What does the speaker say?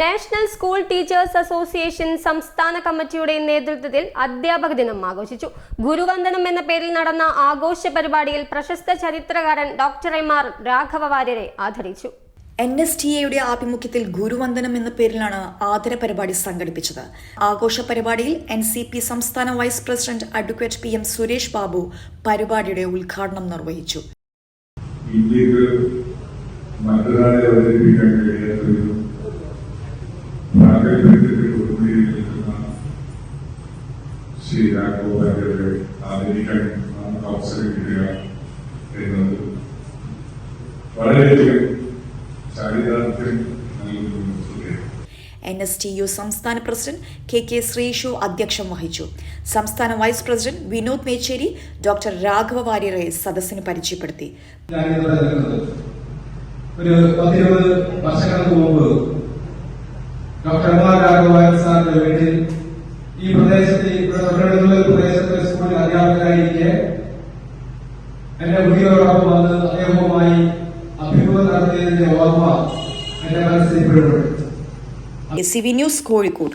National school teachers association സംസ്ഥാന കമ്മിറ്റിയുടെ നേതൃത്വത്തിൽ അധ്യാപക ദിനം ആഘോഷിച്ചു. ഗുരുവന്ദനം എന്ന പേരിൽ നടന്ന ആഘോഷ പരിപാടിയിൽ പ്രശസ്ത ചരിത്രകാരൻ ഡോക്ടർ എം ആർ രാഘവ വാര്യരെ ആദരിച്ചു. എൻ എസ് ടി എയുടെ ആഭിമുഖ്യത്തിൽ ഗുരുവന്ദനം എന്ന പേരിലാണ് ആദര പരിപാടി സംഘടിപ്പിച്ചത്. ആഘോഷ പരിപാടിയിൽ എൻ സി പി സംസ്ഥാന vice president advocate P M Suresh Babu പരിപാടിയുടെ ഉദ്ഘാടനം നിർവഹിച്ചു. ഇന്ത്യയ്ക്ക് മറ്റൊരാളെ അവതരിപ്പിക്കാൻ നിൽക്കുന്ന ശ്രീ രാഘവരെ ആദരിക്കാൻ അവസരം കിട്ടുക എന്നത് വളരെയധികം ചാരിതാർത്ഥ്യം നൽകുന്ന എൻ എസ് ടി യു സംസ്ഥാന പ്രസിഡന്റ് കെ കെ ശ്രീഷു അധ്യക്ഷം വഹിച്ചു. സംസ്ഥാന vice president Vinod Mecheri doctor Raghava വാര്യരെ സദസ്സിന് പരിചയപ്പെടുത്തി. ഒരു പത്തിരുപത് വർഷങ്ങൾക്ക് മുമ്പ് ഡോക്ടർ സാറിന്റെ വീട്ടിൽ ഈ പ്രദേശത്ത് തൊട്ടടുത്തുള്ള ഒരു പ്രദേശത്തെ സ്കൂളിൽ അധ്യാപകരായിരിക്കെ എന്റെ കുട്ടികളോടൊപ്പം വന്ന് അദ്ദേഹവുമായി അഭിമുഖം നടത്തിയതിന്റെ ഓർമ്മ എന്റെ മനസ്സിൽ ഇപ്പോഴുണ്ട് സി വി ന്യൂസ് കോഴിക്കോട്.